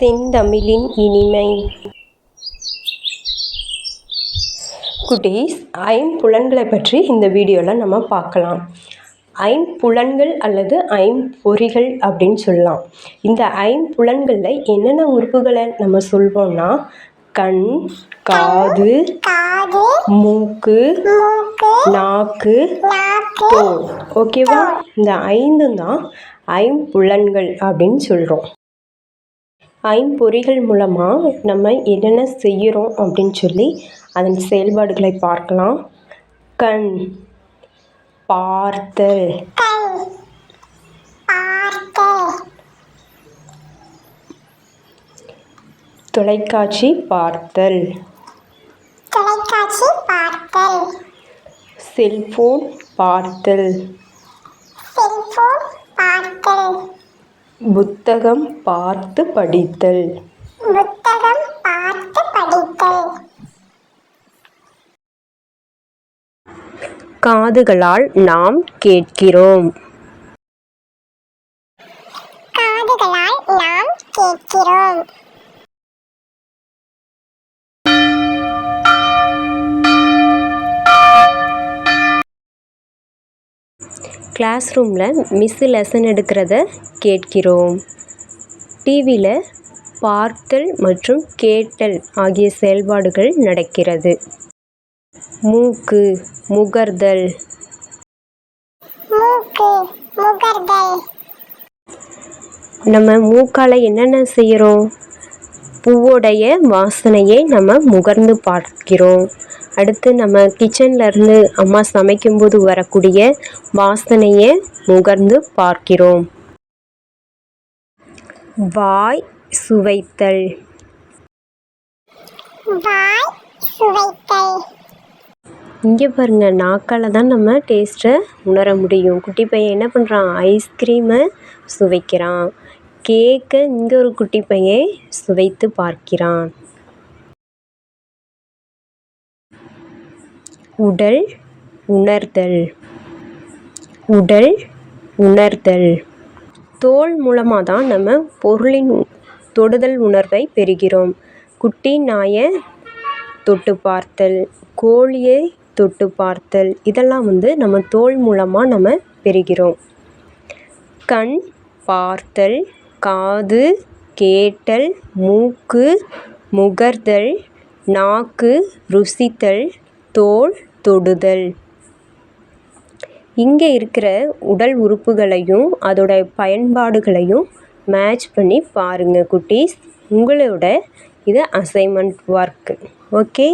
செந்தமிழின் இனிமை. குட்டீஸ் ஐம்புலன்களை பற்றி இந்த வீடியோவில் நம்ம பார்க்கலாம். ஐம்புலன்கள் அல்லது ஐம்பொறிகள் அப்படின்னு சொல்லலாம். இந்த ஐம்புலன்களில் என்னென்ன உறுப்புகளை நம்ம சொல்வோம்னா கண் காது மூக்கு நாக்கு நாக்கு தோல். ஓகேவா? இந்த ஐந்தும் தான் ஐம்புலன்கள் அப்படின்னு சொல்கிறோம் ஐம்பொறிகள் மூலமாக நம்ம என்னென்ன செய்கிறோம் அப்படின்னு சொல்லி அதன் செயல்பாடுகளை பார்க்கலாம். கண் பார்த்தல். தொலைக்காட்சி பார்த்தல். தொலைக்காட்சி பார்த்தல். செல்போன் பார்த்தல் செல்போன் பார்த்தல் புத்தகம் பார்த்து படித்தல். புத்தகம் பார்த்து படித்தல். காதுகளால் நாம் கேட்கிறோம். காதுகளால் நாம் கேட்கிறோம். கிளாஸ் ரூமில் மிஸ்ஸு லெசன் எடுக்கிறத கேட்கிறோம். டிவியில் பார்த்தல் மற்றும் கேட்டல் ஆகிய செயல்பாடுகள் நடக்கிறது. மூக்கு முகர்தல். நம்ம மூக்கால் என்னென்ன செய்கிறோம் பூவோடைய வாசனையை நம்ம முகர்ந்து பார்க்கிறோம். அடுத்து நம்ம கிச்சன்ல இருந்து அம்மா சமைக்கும்போது வரக்கூடிய வாசனையை முகர்ந்து பார்க்கிறோம். வாய் சுவைத்தல். வாய் சுவைத்தல். இங்கே பாருங்க நாக்கால் தான் நம்ம டேஸ்ட்டை உணர முடியும். குட்டி பையன் என்ன பண்ணுறான் ஐஸ்கிரீமை சுவைக்கிறான். கேக்கை இங்கே ஒரு குட்டி பையன் சுவைத்து பார்க்கிறான். உடல் உணர்தல். உடல் உணர்தல். தோல் மூலமாக தான் நம்ம பொருளின் தொடுதல் உணர்வை பெறுகிறோம். குட்டி நாயை தொட்டு பார்த்தல் கோழியை தொட்டு பார்த்தல் இதெல்லாம் வந்து நம்ம தோல் மூலமாக நம்ம பெறுகிறோம். கண் பார்த்தல் காது கேட்டல் மூக்கு முகர்தல் நாக்கு ருசித்தல் தோல் தொடுதல். இங்கே இருக்கிற உடல் உறுப்புகளையும் அதோட பயன்பாடுகளையும் மேட்ச் பண்ணி பாருங்கள் குட்டீஸ். உங்களோட இது அசைன்மெண்ட் ஒர்க்கு ஓகே